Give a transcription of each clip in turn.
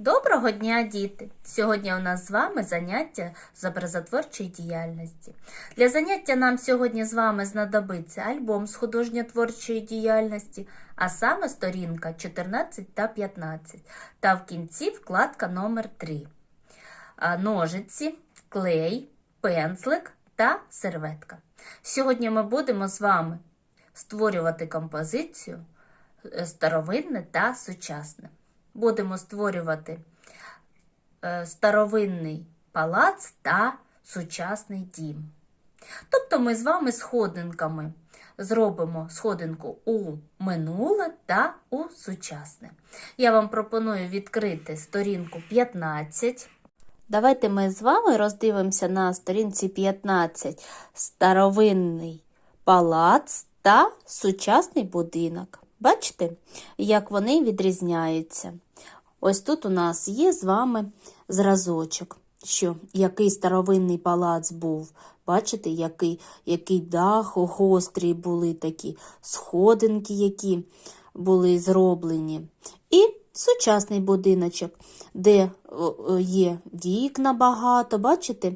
Доброго дня, діти! Сьогодні у нас з вами заняття з образотворчої діяльності. Для заняття нам сьогодні з вами знадобиться альбом з художньо-творчої діяльності, а саме сторінка 14 та 15, та в кінці вкладка номер 3 ножиці, клей, пензлик та серветка. Сьогодні ми будемо з вами створювати композицію е, старовинне та сучасне. Будемо створювати е, старовинний палац та сучасний дім. Тобто ми з вами сходинками зробимо сходинку у минуле та у сучасне. Я вам пропоную відкрити сторінку 15. Давайте ми з вами роздивимося на сторінці 15 старовинний палац та сучасний будинок. Бачите, як вони відрізняються. Ось тут у нас є з вами зразочок, що який старовинний палац був. Бачите, який, який дах гострий були такі, сходинки, які були зроблені. І сучасний будиночок, де є вікна багато, бачите,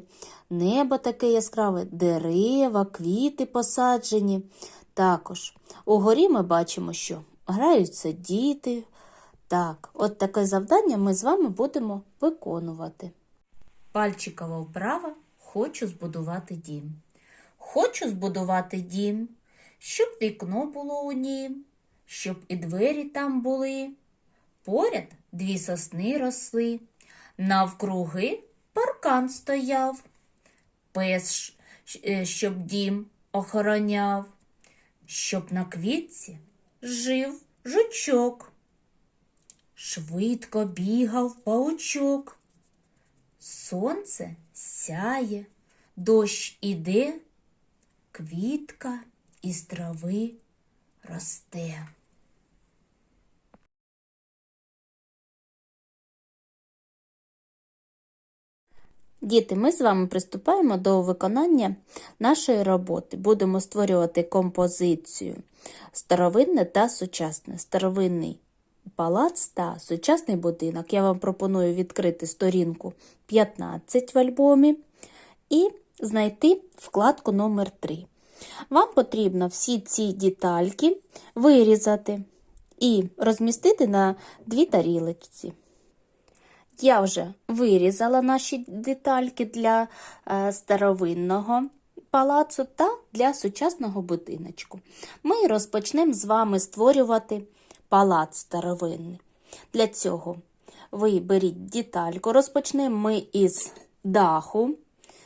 небо таке яскраве, дерева, квіти посаджені. Також угорі ми бачимо, що граються діти. Так, от таке завдання ми з вами будемо виконувати. Пальчикова вправа хочу збудувати дім. Хочу збудувати дім, щоб вікно було у нім, щоб і двері там були. Поряд дві сосни росли, навкруги паркан стояв, пес, е, щоб дім охороняв, щоб на квітці жив жучок. Швидко бігав паучок. Сонце сяє, дощ іде, квітка із трави росте. Діти, ми з вами приступаємо до виконання нашої роботи. Будемо створювати композицію старовинне та сучасне. Старовинний палац та сучасний будинок. Я вам пропоную відкрити сторінку 15 в альбомі і знайти вкладку номер 3 Вам потрібно всі ці детальки вирізати і розмістити на дві тарілочці. Я вже вирізала наші детальки для е, старовинного палацу та для сучасного будиночку. Ми розпочнемо з вами створювати палац старовинний. Для цього ви беріть детальку. Розпочнемо ми із даху.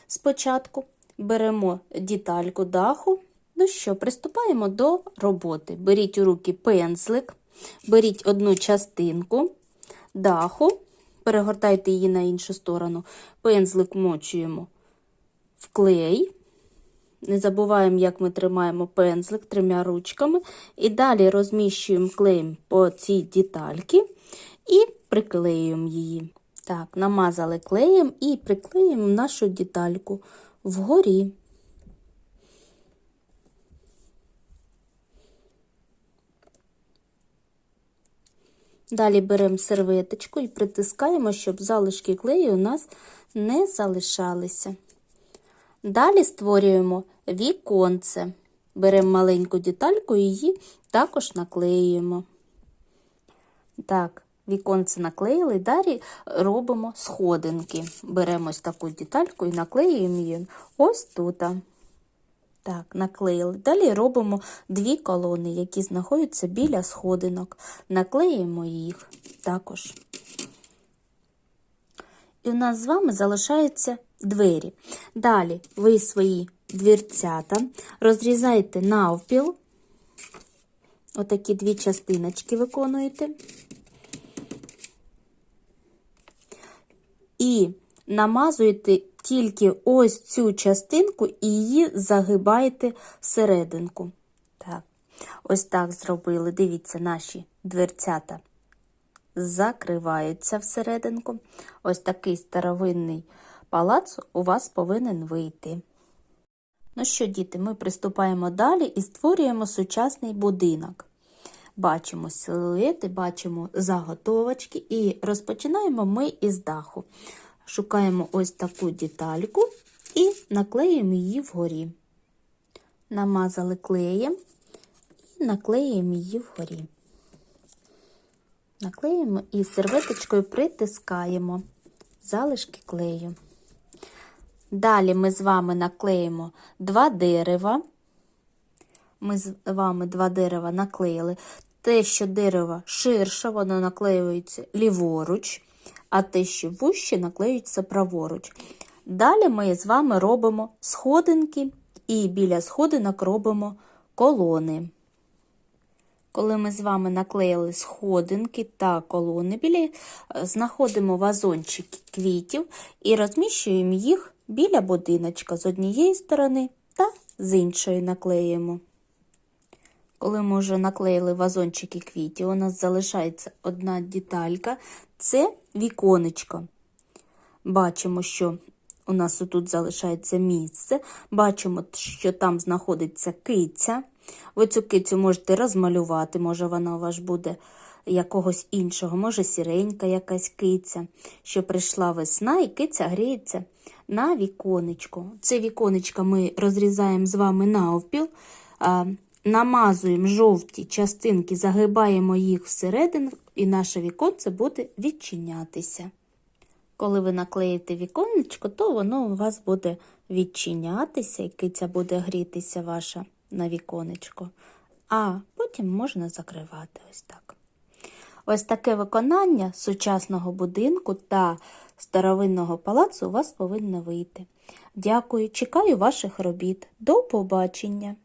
Спочатку беремо детальку даху. Ну що, приступаємо до роботи. Беріть у руки пензлик, беріть одну частинку даху перегортайте її на іншу сторону. Пензлик мочуємо в клей. Не забуваємо, як ми тримаємо пензлик трьома ручками. І далі розміщуємо клеєм по цій детальці і приклеюємо її. Так, намазали клеєм і приклеїмо нашу детальку вгорі. Далі беремо серветочку і притискаємо, щоб залишки клею у нас не залишалися. Далі створюємо віконце. Беремо маленьку детальку і її також наклеюємо. Так, віконце наклеїли, далі робимо сходинки. Беремо ось таку детальку і наклеюємо її ось тут. Так, наклеїли. Далі робимо дві колони, які знаходяться біля сходинок. Наклеїмо їх також. І у нас з вами залишаються двері. Далі ви свої двірцята розрізаєте навпіл, отакі дві частиночки виконуєте. І намазуєте тільки ось цю частинку і її загибаєте всерединку. Так, ось так зробили. Дивіться, наші дверцята закриваються всерединку. Ось такий старовинний палац у вас повинен вийти. Ну що, діти, ми приступаємо далі і створюємо сучасний будинок. бачимо силуети, бачимо заготовочки і розпочинаємо ми із даху. Шукаємо ось таку детальку і наклеїмо її вгорі. Намазали клеєм і наклеїмо її вгорі. Наклеїмо і серветочкою притискаємо залишки клею. Далі ми з вами наклеїмо два дерева. Ми з вами два дерева наклеїли. Те, що дерево ширше, воно наклеюється ліворуч, а те, що вуще, наклеюється праворуч. Далі ми з вами робимо сходинки і біля сходинок робимо колони. Коли ми з вами наклеїли сходинки та колони, біля, знаходимо вазончики квітів і розміщуємо їх біля будиночка з однієї сторони та з іншої наклеїмо. Коли ми вже наклеїли вазончики квітів, у нас залишається одна деталька це віконечко. Бачимо, що у нас тут залишається місце. Бачимо, що там знаходиться киця. Ви цю кицю можете розмалювати, може вона у вас буде якогось іншого, може сіренька якась киця, що прийшла весна і киця гріється на віконечко. Це віконечко ми розрізаємо з вами навпіл, намазуємо жовті частинки, загибаємо їх всередину, і наше віконце буде відчинятися. Коли ви наклеїте віконечко, то воно у вас буде відчинятися, і киця буде грітися ваша на віконечко, а потім можна закривати ось так. Ось таке виконання сучасного будинку та старовинного палацу у вас повинно вийти. Дякую, чекаю ваших робіт. До побачення!